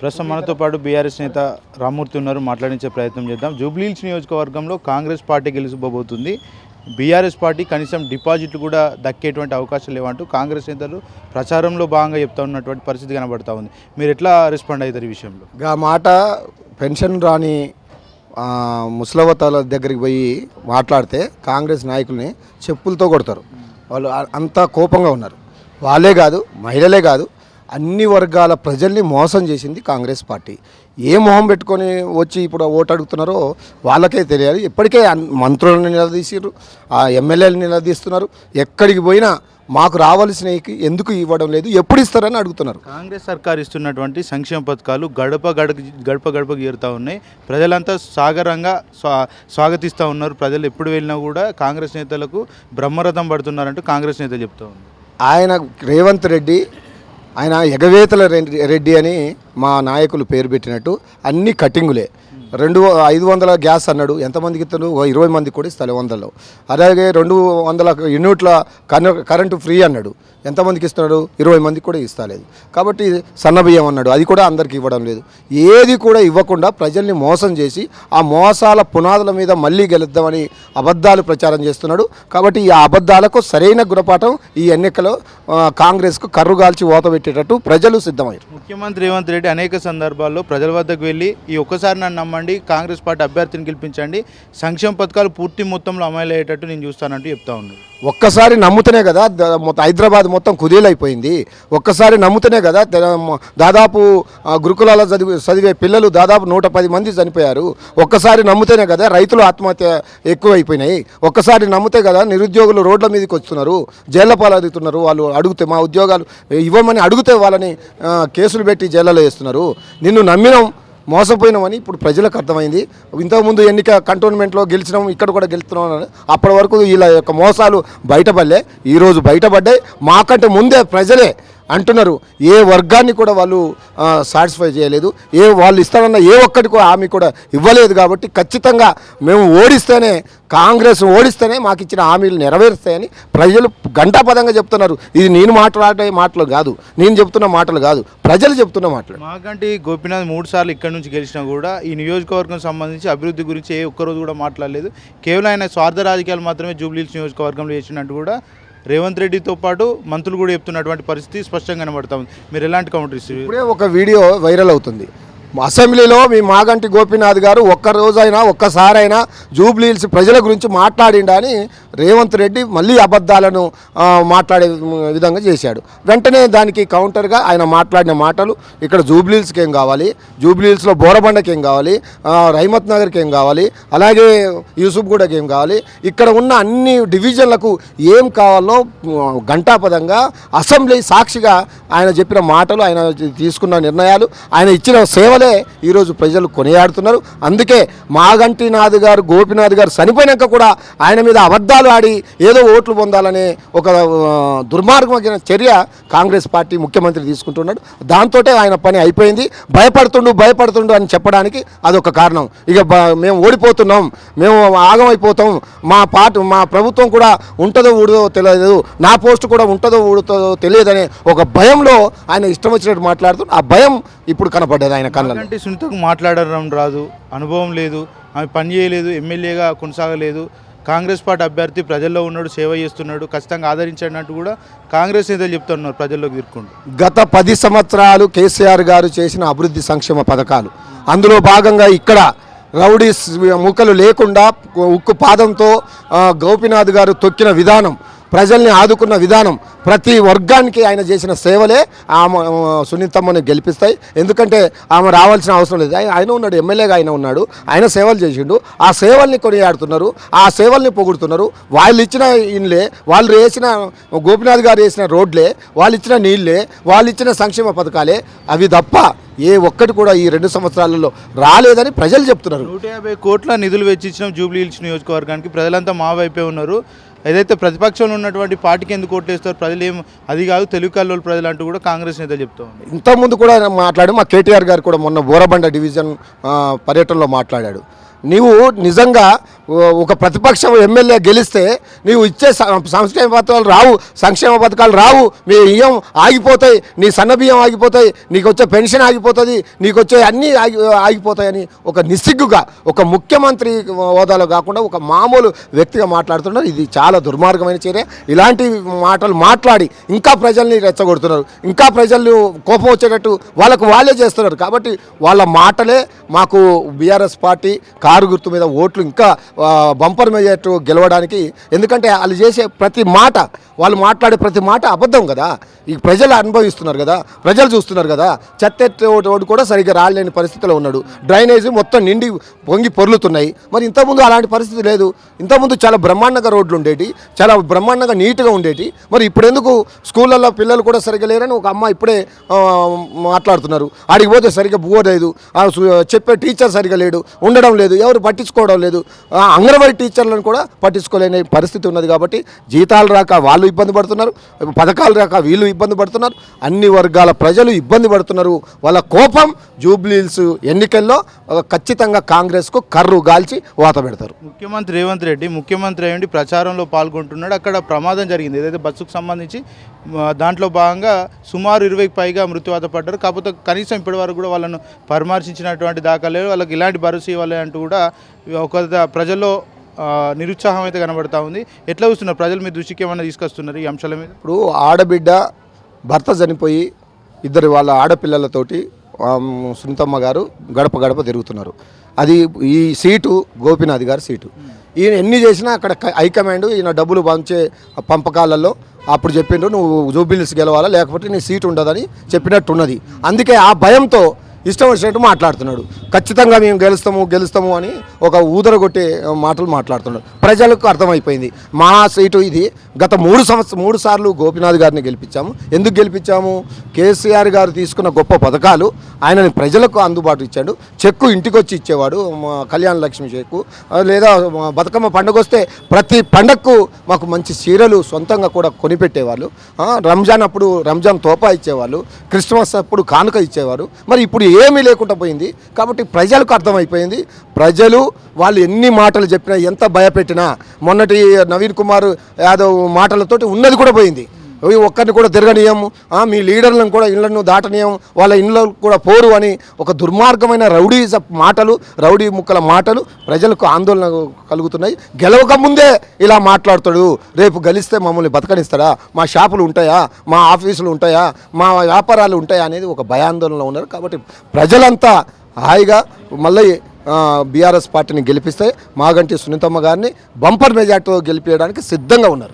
ప్రస్తుతం మనతో పాటు బీఆర్ఎస్ నేత రామ్మూర్తి ఉన్నారు. మాట్లాడించే ప్రయత్నం చేద్దాం. జూబ్లీహిల్స్ నియోజకవర్గంలో కాంగ్రెస్ పార్టీ గెలుచుకోబోతుంది బీఆర్ఎస్ పార్టీ కనీసం డిపాజిట్లు కూడా దక్కేటువంటి అవకాశం లేవంటూ కాంగ్రెస్ నేతలు ప్రచారంలో భాగంగా చెప్తా ఉన్నటువంటి పరిస్థితి కనబడతా ఉంది. మీరు ఎట్లా రెస్పాండ్ అవుతారు ఈ విషయంలో? ఆ మాట పెన్షన్ రాని ముసలవతాల దగ్గరికి పోయి మాట్లాడితే కాంగ్రెస్ నాయకుల్ని చెప్పులతో కొడతారు. వాళ్ళు అంతా అంత కోపంగా ఉన్నారు. వాళ్ళే కాదు మహిళలే కాదు అన్ని వర్గాల ప్రజల్ని మోసం చేసింది కాంగ్రెస్ పార్టీ. ఏ మొహం పెట్టుకొని వచ్చి ఇప్పుడు ఓటు అడుగుతున్నారో వాళ్ళకే తెలియాలి. ఇప్పటికే మంత్రులను నిలదీసారు ఆ ఎమ్మెల్యేలు నిలదీస్తున్నారు. ఎక్కడికి పోయినా మాకు రావాల్సినవి ఎందుకు ఇవ్వడం లేదు ఎప్పుడు ఇస్తారని అడుగుతున్నారు. కాంగ్రెస్ సర్కార్ ఇస్తున్నటువంటి సంక్షేమ పథకాలు గడప గడప గడప గడపకు చేరుతూ ఉన్నాయి. ప్రజలంతా సాగరంగా స్వా స్వాగతిస్తూ ఉన్నారు. ప్రజలు ఎప్పుడు వెళ్ళినా కూడా కాంగ్రెస్ నేతలకు బ్రహ్మరథం పడుతున్నారంటూ కాంగ్రెస్ నేత చెప్తా ఉంది ఆయన రేవంత్ రెడ్డి ఆయన ఎగవేతల రెడ్డి రెడ్డి అని మా నాయకులు పేరు పెట్టినట్టు అన్ని కటింగులే. రెండు ఐదు వందల గ్యాస్ అన్నాడు. ఎంతమందికి ఇస్తాడు ఓ ఇరవై మందికి కూడా ఇస్తాడు వందలో అలాగే రెండు వందల యూనిట్ల కరెంటు ఫ్రీ అన్నాడు. ఎంతమందికి ఇస్తున్నాడు? ఇరవై మందికి కూడా ఇస్తలేదు. కాబట్టి సన్నబియ్యం అన్నాడు. అది కూడా అందరికి ఇవ్వడం లేదు. ఏది కూడా ఇవ్వకుండా ప్రజల్ని మోసం చేసి ఆ మోసాల పునాదుల మీద మళ్ళీ గెలుద్దామని అబద్ధాలు ప్రచారం చేస్తున్నాడు. కాబట్టి ఈ అబద్ధాలకు సరైన గుణపాఠం ఈ ఎన్నికలో కాంగ్రెస్కు కర్రుగాల్చి ఓతబెట్టేటట్టు ప్రజలు సిద్ధమయ్యారు. ముఖ్యమంత్రి రేవంత్ రెడ్డి అనేక సందర్భాల్లో ప్రజల వద్దకు వెళ్ళి ఈ ఒక్కసారి నన్ను నమ్మండి కాంగ్రెస్ పార్టీ అభ్యర్థిని గెలిపించండి. సంక్షేమ పథకాలు పూర్తి మొత్తంలో అమలు అయ్యేటట్టు నేను చూస్తానంటూ చెప్తా ఉన్నాను ఒక్కసారి నమ్ముతనే కదా హైదరాబాద్ మొత్తం కుదేలైపోయింది. ఒక్కసారి నమ్ముతనే కదా దాదాపు గురుకులాల చదివి చదివే పిల్లలు దాదాపు నూట పది మంది చనిపోయారు. ఒక్కసారి నమ్ముతేనే కదా రైతులు ఆత్మహత్య ఎక్కువైపోయినాయి. ఒక్కసారి నమ్మితే కదా నిరుద్యోగులు రోడ్ల మీదకి వస్తున్నారు జైళ్ళ పాలవుతున్నారు. వాళ్ళు అడిగితే మా ఉద్యోగాలు ఇవ్వమని అడిగితే వాళ్ళని కేసులు పెట్టి జైళ్ళలో వేస్తున్నారు. నిన్ను నమ్మినాం మోసపోయినామని ఇప్పుడు ప్రజలకు అర్థమైంది. ఇంతకుముందు ఎన్నిక కంటోన్మెంట్లో గెలిచినాం ఇక్కడ కూడా గెలుస్తున్నాం అప్పటి వరకు వీళ్ళ యొక్క మోసాలు బయటపడలే. ఈరోజు బయటపడ్డాయి. మాకంటే ముందే ప్రజలే అంటున్నారు. ఏ వర్గాన్ని కూడా వాళ్ళు సాటిస్ఫై చేయలేదు. ఏ వాళ్ళు ఇస్తారన్న ఏ ఒక్కటి కూడా హామీ కూడా ఇవ్వలేదు కాబట్టి ఖచ్చితంగా మేము ఓడిస్తేనే కాంగ్రెస్ ఓడిస్తేనే మాకు ఇచ్చిన హామీలు నెరవేరుస్తాయని ప్రజలు గంటాపదంగా చెప్తున్నారు. ఇది నేను మాట్లాడే మాటలు కాదు. నేను చెప్తున్న మాటలు కాదు. ప్రజలు చెప్తున్న మాటలు. మాకంటి గోపీనాథ్ మూడు సార్లు ఇక్కడ నుంచి గెలిచినా కూడా ఈ నియోజకవర్గం సంబంధించి అభివృద్ధి గురించి ఏ ఒక్కరోజు కూడా మాట్లాడలేదు. కేవలం ఆయన స్వార్థ రాజకీయాలు మాత్రమే జూబ్లీహిల్స్ నియోజకవర్గంలో చేసినట్టు కూడా రేవంత్ రెడ్డితో పాటు మంత్రులు కూడా చెప్తున్నటువంటి పరిస్థితి స్పష్టంగా కనబడతా ఉంది. మీరు ఎలాంటి కౌంటర్ ఇస్తారు ఇప్పుడే ఒక వీడియో వైరల్ అవుతుంది. అసెంబ్లీలో మీ మాగంటి గోపీనాథ్ గారు ఒక్కరోజైనా ఒక్కసారైనా జూబ్లీహిల్స్ ప్రజల గురించి మాట్లాడిండా అని రేవంత్ రెడ్డి మళ్ళీ అబద్ధాలను మాట్లాడే విధంగా చేశాడు. వెంటనే దానికి కౌంటర్గా ఆయన మాట్లాడిన మాటలు ఇక్కడ జూబ్లీహిల్స్కి ఏం కావాలి? జూబ్లీహిల్స్లో బోరబండకి ఏం కావాలి? రైమత్ నగర్కి ఏం కావాలి? అలాగే యూసుఫ్గూడకి ఏం కావాలి? ఇక్కడ ఉన్న అన్ని డివిజన్లకు ఏం కావాలో గంటాపదంగా అసెంబ్లీ సాక్షిగా ఆయన చెప్పిన మాటలు ఆయన తీసుకున్న నిర్ణయాలు ఆయన ఇచ్చిన సేవ సేవలే ఈరోజు ప్రజలు కొనియాడుతున్నారు. అందుకే మాగంటినాథ్ గారు గోపినాథ్ గారు చనిపోయినాక కూడా ఆయన మీద అబద్ధాలు ఆడి ఏదో ఓట్లు పొందాలనే ఒక దుర్మార్గమైన చర్య కాంగ్రెస్ పార్టీ ముఖ్యమంత్రి తీసుకుంటున్నాడు. దాంతో ఆయన పని అయిపోయింది. భయపడుతుండు భయపడుతుండు అని చెప్పడానికి అదొక కారణం. ఇక మేము ఓడిపోతున్నాం. మేము ఆగమైపోతాం. మా పార్టీ మా ప్రభుత్వం కూడా ఉంటుందో ఊడదో తెలియదు. నా పోస్ట్ కూడా ఉంటుందో ఊడుతుందో తెలియదనే ఒక భయంలో ఆయన ఇష్టం వచ్చినట్టు మాట్లాడుతూ ఆ భయం ఇప్పుడు కనపడ్డది ఆయన అంటే సునీతకు మాట్లాడడం రాదు. అనుభవం లేదు. ఆమె పని చేయలేదు. ఎమ్మెల్యేగా కొనసాగలేదు. కాంగ్రెస్ పార్టీ అభ్యర్థి ప్రజల్లో ఉన్నాడు సేవ చేస్తున్నాడు ఖచ్చితంగా ఆదరించాడు కూడా కాంగ్రెస్ నేతలు చెప్తున్నారు ప్రజల్లోకి తిరుక్కుంటూ. గత పది సంవత్సరాలు కేసీఆర్ గారు చేసిన అభివృద్ధి సంక్షేమ పథకాలు. అందులో భాగంగా ఇక్కడ రౌడీస్ ముక్కలు లేకుండా ఉక్కు పాదంతో గోపినాథ్ గారు తొక్కిన విధానం ప్రజల్ని ఆదుకున్న విధానం ప్రతి వర్గానికి ఆయన చేసిన సేవలే ఆమె ఆ, సునీతమ్మని గెలిపిస్తాయి. ఎందుకంటే ఆమె రావాల్సిన అవసరం లేదు. ఆయన- ఆయన ఉన్నాడు ఎమ్మెల్యేగా ఆయన ఉన్నాడు. ఆయన సేవలు చేసిండు. ఆ సేవల్ని కొనియాడుతున్నారు. ఆ సేవల్ని పొగుడుతున్నారు. వాళ్ళు ఇచ్చిన ఇండ్లే వాళ్ళు వేసిన గోపినాథ్ గారు వేసిన రోడ్లే వాళ్ళు ఇచ్చిన నీళ్ళే వాళ్ళు ఇచ్చిన సంక్షేమ పథకాలే అవి తప్ప ఏ ఒక్కటి కూడా ఈ రెండు సంవత్సరాలలో రాలేదని ప్రజలు చెప్తున్నారు. నూట యాభై కోట్ల నిధులు వెచ్చించిన జూబ్లీ హిల్స్ నియోజకవర్గానికి. ప్రజలంతా మా వైపే ఉన్నారు. ఏదైతే ప్రతిపక్షంలో ఉన్నటువంటి పార్టీకి ఎందుకు ఓట్లేస్తారు ప్రజలు ఏం అది కాదు తెలుగు కల్లోలు ప్రజలు అంటూ కూడా కాంగ్రెస్ నేతలు చెప్తా ఇంతకుముందు కూడా మాట్లాడి మా కేటీఆర్ గారు కూడా మొన్న బోరబండ డివిజన్ పర్యటనలో మాట్లాడాడు. నీవు నిజంగా ఒక ప్రతిపక్షం ఎమ్మెల్యే గెలిస్తే నీవు ఇచ్చే సంక్షేమ పథకాలు రావు సంక్షేమ పథకాలు రావు మీ బియ్యం ఆగిపోతాయి నీ సన్న బియ్యం ఆగిపోతాయి నీకు వచ్చే పెన్షన్ ఆగిపోతుంది నీకు వచ్చే అన్నీ ఆగి ఆగిపోతాయని ఒక నిస్సిగ్గుగా ఒక ముఖ్యమంత్రి హోదాలో కాకుండా ఒక మామూలు వ్యక్తిగా మాట్లాడుతున్నారు. ఇది చాలా దుర్మార్గమైన చర్య. ఇలాంటి మాటలు మాట్లాడి ఇంకా ప్రజల్ని రెచ్చగొడుతున్నారు. ఇంకా ప్రజలు కోపం వచ్చేటట్టు వాళ్ళకు వాళ్ళే చేస్తున్నారు. కాబట్టి వాళ్ళ మాటలే మాకు బీఆర్ఎస్ పార్టీ కారు గుర్తు మీద ఓట్లు ఇంకా బంపర్ మెజార్టీ గెలవడానికి. ఎందుకంటే వాళ్ళు చేసే ప్రతి మాట వాళ్ళు మాట్లాడే ప్రతి మాట అబద్ధం కదా. ఈ ప్రజలు అనుభవిస్తున్నారు కదా ప్రజలు చూస్తున్నారు కదా. చెత్త రోడ్డు కూడా సరిగ్గా రాలేని పరిస్థితిలో ఉన్నాడు. డ్రైనేజ్ మొత్తం నిండి పొంగి పొర్లుతున్నాయి. మరి ఇంతకుముందు అలాంటి పరిస్థితి లేదు. ఇంతకుముందు చాలా బ్రహ్మాండంగా రోడ్లు ఉండేటి చాలా బ్రహ్మాండంగా నీట్గా ఉండేటి. మరి ఇప్పుడు ఎందుకు స్కూళ్ళల్లో పిల్లలు కూడా సరిగ్గా లేరని ఒక అమ్మ ఇప్పుడే మాట్లాడుతున్నారు. ఆడికి పోతే సరిగ్గా పోలేదు చెప్పే టీచర్ సరిగ్గా లేడు. ఉండడం లేదు. ఎవరు పట్టించుకోవడం లేదు. అంగన్వాడీ టీచర్లను కూడా పట్టించుకోలేని పరిస్థితి ఉన్నది కాబట్టి జీతాలు రాక వాళ్ళు ఇబ్బంది పడుతున్నారు పథకాలు రాక వీళ్ళు ఇబ్బంది పడుతున్నారు అన్ని వర్గాల ప్రజలు ఇబ్బంది పడుతున్నారు. వాళ్ళ కోపం జూబ్లీల్స్ ఎన్నికల్లో ఖచ్చితంగా కాంగ్రెస్కు కర్రు గాల్చి వాత పెడతారు. ముఖ్యమంత్రి రేవంత్ రెడ్డి ముఖ్యమంత్రి అయ్యండి ప్రచారంలో పాల్గొంటున్నాడు. అక్కడ ప్రమాదం జరిగింది. ఏదైతే బస్సుకు సంబంధించి దాంట్లో భాగంగా సుమారు ఇరవైకి పైగా మృత్యువాత పడ్డారు. కాకపోతే కనీసం ఇప్పటి వరకు కూడా వాళ్ళను పరామర్శించినటువంటి దాఖలేదు వాళ్ళకి ఇలాంటి భరోసా ఇవ్వాలి అంటూ కూడా ఒక ప్రజలు ప్రజల్లో నిరుత్సాహం అయితే కనబడతా ఉంది. ఎట్లా చూస్తున్నారు? ప్రజలు మీ దృష్టికి ఏమైనా తీసుకొస్తున్నారు ఈ అంశాల మీద? ఇప్పుడు ఆడబిడ్డ భర్త చనిపోయి ఇద్దరు వాళ్ళ ఆడపిల్లలతోటి సునీతమ్మ గారు గడప గడప తిరుగుతున్నారు. అది ఈ సీటు గోపినాథ్ గారి సీటు. ఈయన ఎన్ని చేసినా అక్కడ హైకమాండ్ ఈయన డబ్బులు పంచే పంపకాలలో అప్పుడు చెప్పిండ్రు నువ్వు జూబిల్స్ గెలవాలా? లేకపోతే నీ సీటు ఉండదని చెప్పినట్టున్నది. అందుకే ఆ భయంతో ఇష్టం వచ్చినట్టు మాట్లాడుతున్నాడు. ఖచ్చితంగా మేము గెలుస్తాము గెలుస్తాము అని ఒక ఊదరగొట్టే మాటలు మాట్లాడుతున్నాడు. ప్రజలకు అర్థమైపోయింది. మా సీటు ఇది. గత మూడు సంవత్సరం మూడు సార్లు గోపినాథ్ గారిని గెలిపించాము. ఎందుకు గెలిపించాము? కేసీఆర్ గారు తీసుకున్న గొప్ప పథకాలు ఆయనని ప్రజలకు అందుబాటు ఇచ్చాడు. చెక్కు ఇంటికి వచ్చి ఇచ్చేవాడు మా కళ్యాణ లక్ష్మి చెక్కు. లేదా బతుకమ్మ పండుగ వస్తే ప్రతి పండగకు మాకు మంచి చీరలు సొంతంగా కూడా కొనిపెట్టేవాళ్ళు. రంజాన్ అప్పుడు రంజాన్ తోపా ఇచ్చేవాళ్ళు. క్రిస్మస్ అప్పుడు కానుక ఇచ్చేవారు. మరి ఇప్పుడు ఏమీ లేకుండా పోయింది. కాబట్టి ప్రజలకు అర్థమైపోయింది. ప్రజలు వాళ్ళు ఎన్ని మాటలు చెప్పినా ఎంత భయపెట్టినా మొన్నటి నవీన్ కుమార్ యాదవ్ మాటలతోటి ఉన్నది కూడా పోయింది. ఒక్కరిని కూడా తిరగనీయము. మీ లీడర్లను కూడా ఇళ్ళను దాటనీయం వాళ్ళ ఇళ్ళలో కూడా పోరు అని ఒక దుర్మార్గమైన రౌడీ మాటలు రౌడీ ముక్కల మాటలు ప్రజలకు ఆందోళన కలుగుతున్నాయి. గెలవక ముందే ఇలా మాట్లాడతాడు. రేపు గెలిస్తే మమ్మల్ని బతకనిస్తాడా? మా షాపులు ఉంటాయా? మా ఆఫీసులు ఉంటాయా? మా వ్యాపారాలు ఉంటాయా అనేది ఒక భయాందోళనలో ఉన్నారు. కాబట్టి ప్రజలంతా హాయిగా మళ్ళీ బీఆర్ఎస్ పార్టీని గెలిపిస్తే మాగంటి సునీతమ్మ గారిని బంపర్ మెజార్టీతో గెలిపించడానికి సిద్ధంగా ఉన్నారు.